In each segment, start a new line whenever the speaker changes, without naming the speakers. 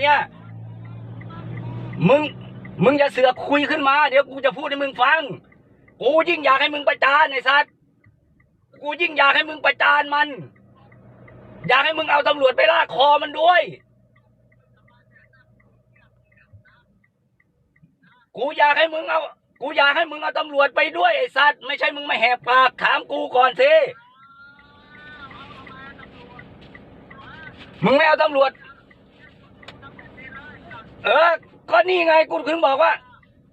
เนี่ย มึง มึงอย่าเสือกคุยขึ้นมา เดี๋ยวกูจะพูดให้มึงฟัง กูยิ่งอยากให้มึงประจานไอ้สัตว์ กูยิ่งอยากให้มึงประจานมัน อยากให้มึงเอาตำรวจไปลากคอมันด้วย กูอยากให้มึงเอา กูอยากให้มึงเอาตำรวจไปด้วยไอ้สัตว์ ไม่ใช่มึงมาแหกปากถามกูก่อนสิมึงไม่เอาตำรวจ เออ ก็นี่ไงกูถึงบอกว่า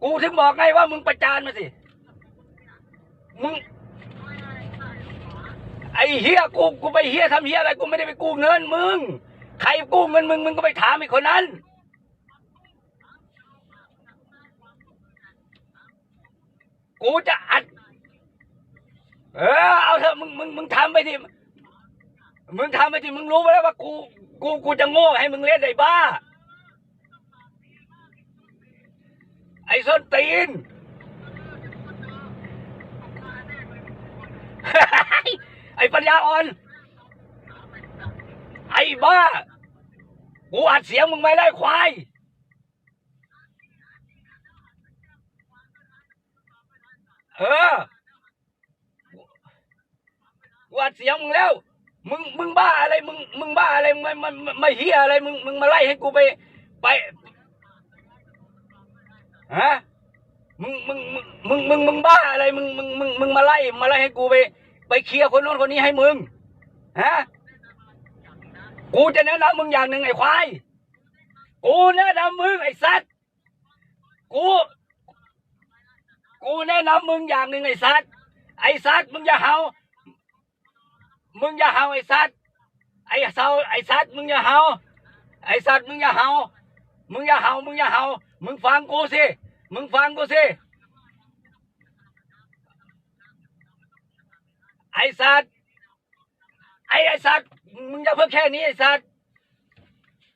กูถึงบอกไงว่ามึงประจานมาสิ มึง ไอ้เฮียกูกูไปเฮียทำเฮียอะไรกูไม่ได้ไปกู้เงินมึง ใครกู้เงินมึงมึงก็ไปถามไอ้คนนั้น กูจะอัด เออเอาเถอะมึงมึงมึงทำไปสิมึงทำไปสิมึงรู้ไหมว่ากูกูกูจะโง่ให้มึงเล่นไอ้บ้า ส้นตีนไอ้ปัญญาอ่อน ไอ้บ้า กูอัดเสียงมึงไม่ไล่ควาย เออ กูอัดเสียงมึงแล้ว มึง มึงบ้าอะไร มึง มึงบ้าอะไร มึงไม่ไม่ไม่ไม่เฮียอะไร มึง มึงมาไล่ให้กูไป ไป ฮะมึงมึงมึงมึงมึงบ้าอะไรมึงมึงมึงมึงมาไล่มาไล่ให้กูไป ไปเคลียร์คนโน้นคนนี้ให้มึงฮะกูจะแนะนำมึงอย่างหนึ่งไอ้ควายกูแนะนำมึงไอ้สัตว์กูกูแนะนำมึงอย่างหนึ่งไอ้สัตว์ไอ้สัตว์มึงอย่าเห่ามึงอย่าเห่าไอ้สัตว์ไอ้เสาไอ้สัตว์มึงอย่าเห่าไอ้สัตว์มึงอย่าเห่า มึงอย่าเห่ามึงอย่าเห่ามึงฟังกูสิมึงฟังกูสิไอ้สัตว์ไอ้ไอ้สัตว์มึงจะเพิ่งแค่นี้ไอ้สัตว์